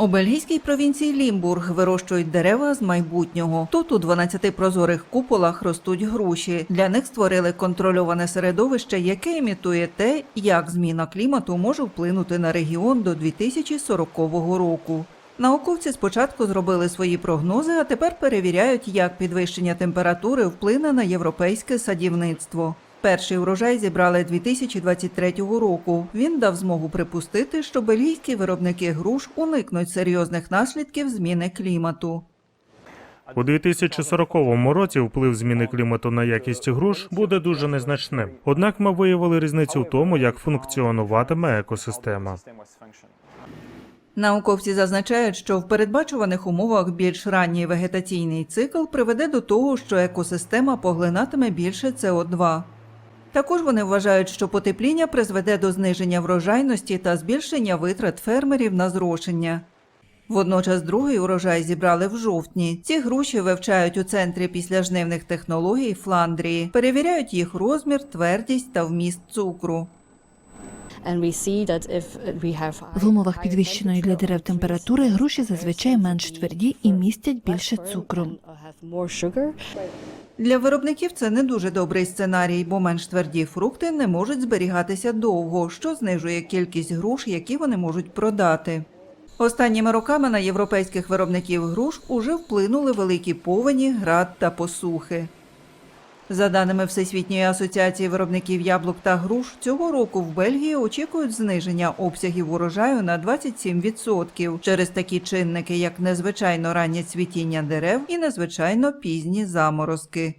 У бельгійській провінції Лімбург вирощують дерева з майбутнього. Тут у 12 прозорих куполах ростуть груші. Для них створили контрольоване середовище, яке імітує те, як зміна клімату може вплинути на регіон до 2040 року. Науковці спочатку зробили свої прогнози, а тепер перевіряють, як підвищення температури вплине на європейське садівництво. Перший урожай зібрали 2023 року. Він дав змогу припустити, що бельгійські виробники груш уникнуть серйозних наслідків зміни клімату. У 2040 році вплив зміни клімату на якість груш буде дуже незначним. Однак ми виявили різницю в тому, як функціонуватиме екосистема. Науковці зазначають, що в передбачуваних умовах більш ранній вегетаційний цикл приведе до того, що екосистема поглинатиме більше СО2. Також вони вважають, що потепління призведе до зниження врожайності та збільшення витрат фермерів на зрошення. Водночас другий урожай зібрали в жовтні. Ці груші вивчають у центрі післяжнивних технологій Фландрії, перевіряють їх розмір, твердість та вміст цукру. В умовах підвищеної для дерев температури груші зазвичай менш тверді і містять більше цукру. Для виробників це не дуже добрий сценарій, бо менш тверді фрукти не можуть зберігатися довго, що знижує кількість груш, які вони можуть продати. Останніми роками на європейських виробників груш уже вплинули великі повені, град та посухи. За даними Всесвітньої асоціації виробників яблук та груш, цього року в Бельгії очікують зниження обсягів урожаю на 27% через такі чинники, як незвичайно раннє цвітіння дерев і незвичайно пізні заморозки.